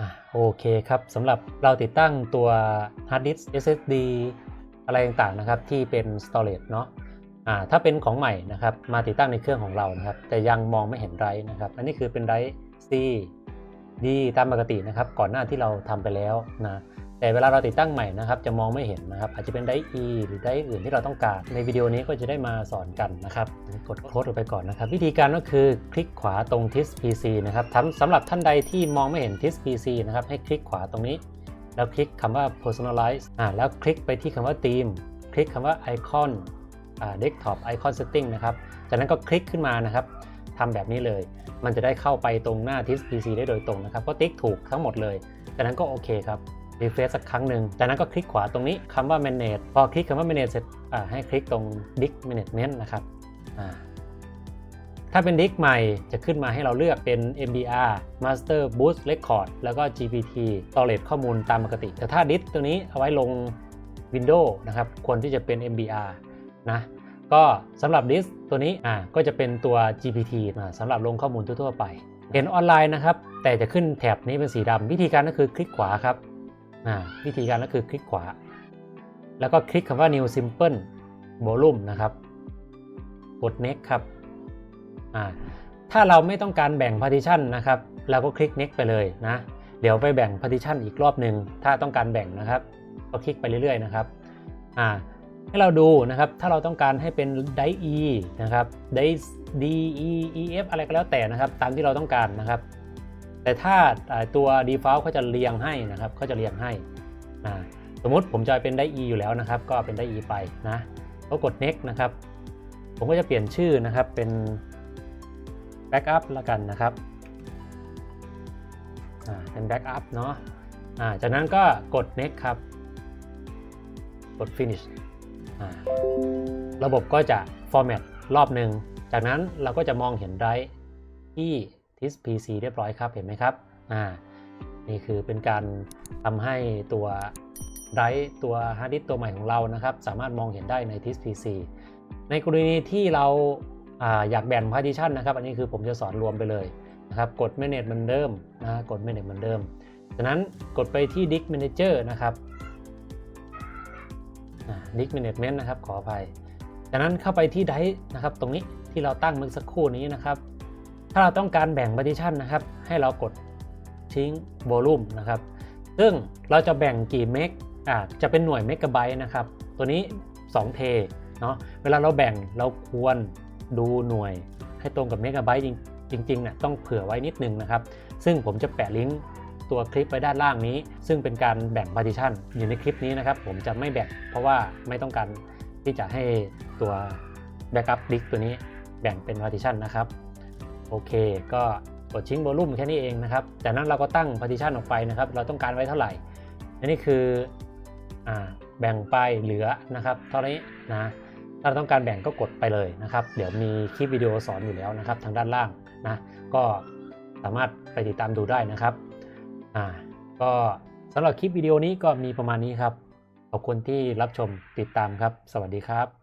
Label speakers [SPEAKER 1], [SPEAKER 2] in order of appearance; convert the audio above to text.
[SPEAKER 1] อะโอเคครับสำหรับเราติดตั้งตัว hard disk SSD อะไรต่างๆนะครับที่เป็น storage เนาะอ่าถ้าเป็นของใหม่นะครับมาติดตั้งในเครื่องของเรานะครับแต่ยังมองไม่เห็นไรนะครับ อันนี้คือเป็นไรซีดีตามปกตินะครับก่อนหน้าที่เราทำไปแล้วนะ แต่เวลาเราติดตั้งใหม่นะครับจะมองไม่เห็นนะครับอาจจะเป็นไดร์ E หรือไดร์อื่นที่เราต้องการ ในวิดีโอนี้ก็จะได้มาสอนกันนะครับกดโค้ดลงไปก่อนนะครับ วิธีการก็คือคลิกขวาตรง TIS PC นะครับทำสำหรับท่านใดที่มองไม่เห็น TIS PC นะครับให้คลิกขวาตรงนี้ แล้วคลิกคำว่า personalize อ่าแล้วคลิกไปที่คำว่า theme คลิกคำว่า icon อ่า desktop icon setting นะครับจากนั้นก็คลิกขึ้นมานะครับทำแบบนี้เลย มันจะได้เข้าไปตรงหน้า TIS PC ได้โดยตรงนะครับก็ติ๊กถูกทั้งหมดเลยจากนั้นก็โอเคครับ รีเฟรชสักครั้งหนึ่งจากนั้นก็คลิกขวาตรงนี้คำว่า manage พอคลิกคำว่า manage เสร็จให้คลิกตรง disk management นะครับถ้าเป็นดิสใหม่จะขึ้นมาให้เราเลือกเป็น MBR Master Boost Record แล้วก็ GPT Storage ข้อมูลตามปกติ แต่ถ้าดิสตัวนี้เอาไว้ลง Windows นะครับ ควรที่จะเป็น MBR นะ ก็สำหรับดิสตัวนี้อ่าก็จะเป็นตัว GPT สำหรับลงข้อมูลทั่วๆไป เห็นออนไลน์นะครับ แต่จะขึ้นแถบนี้เป็นสีดำวิธีการก็คือคลิกขวาครับ อ่าวิธีการก็คือคลิกขวา แล้วก็คลิกคำว่า new simple volume นะครับ กด next ครับถ้าเราไม่ต้องการแบ่ง partition นะครับ เราก็คลิก next ไปเลยนะ เดี๋ยวไปแบ่ง partition อีกรอบหนึ่งถ้าต้องการแบ่งนะครับ ก็คลิกไปเรื่อยๆนะครับให้เราดูนะครับ ถ้าเราต้องการให้เป็น die e นะครับ die d e e f อะไรก็แล้วแต่นะครับ ตามที่เราต้องการนะครับ แต่ถ้าตัว default เขาจะเรียงให้นะครับเขาจะเรียงให้อ่าสมมติผมจะเป็นได้ e อยู่แล้วนะครับ ก็เป็นได้ e ไปนะก็กด next นะครับ ผมก็จะเปลี่ยนชื่อนะครับเป็น backup ล้วกันนะครับเป็น backup เนาะจากนั้นก็กด next ครับ กด finish ระบบก็จะ format รอบหนึ่ง จากนั้นเราก็จะมองเห็นไดรที่ TIS PC เรียบร้อยครับเห็นไหมครับอ่านี่คือเป็นการทำให้ตัวไรตัวฮาร์ดดิสตัวใหม่ของเรานะครับ สามารถมองเห็นได้ใน TIS PC ในกรณีที่เราอาอยากแบ่ง partition นะครับ อันนี้คือผมจะสอนรวมไปเลยนะครับ กด manage เหมือนเดิมนะกด manage เหมือนเดิมจากนั้นกดไปที่ disk manager นะครับดิสแมเนจเมนต์นะครับขออภัยจากนั้นเข้าไปที่ไดนะครับตรงนี้ที่เราตั้งเมื่อสักครู่นี้นะครับ ถ้าเราต้องการแบ่ง partition นะครับ ให้เรากดทิ้ง volume นะครับ ซึ่งเราจะแบ่งกี่เมกอ่าจะเป็นหน่วยเมกะไบต์นะครับ ตัวนี้2เทเนาะ เวลาเราแบ่งเราควรดูหน่วยให้ตรงกับเมกะไบต์จริงๆเนี่ยต้องเผื่อไว้นิดนึงนะครับ ซึ่งผมจะแปะลิงก์ตัวคลิปไว้ด้านล่างนี้ ซึ่งเป็นการแบ่ง partition อยู่ในคลิปนี้นะครับ ผมจะไม่แบ่งเพราะว่าไม่ต้องการที่จะให้ตัว backup disk ตัวนี้แบ่งเป็น partition นะครับ โอเค ก็กดชิ้งโวลูมแค่นี้เองนะครับจากนั้นเราก็ตั้ง partition ออกไปนะครับ เราต้องการไว้เท่าไหร่อันนี้คืออแบ่งไปเหลือนะครับ เท่านี้นะถ้าเราต้องการแบ่งก็กดไปเลยนะครับ เดี๋ยวมีคลิปวิดีโอสอนอยู่แล้วนะครับ ทางด้านล่างนะก็สามารถไปติดตามดูได้นะครับอ่าก็สำหรับคลิปวิดีโอนี้ก็มีประมาณนี้ครับขอบคุณที่รับชมติดตามครับ สวัสดีครับ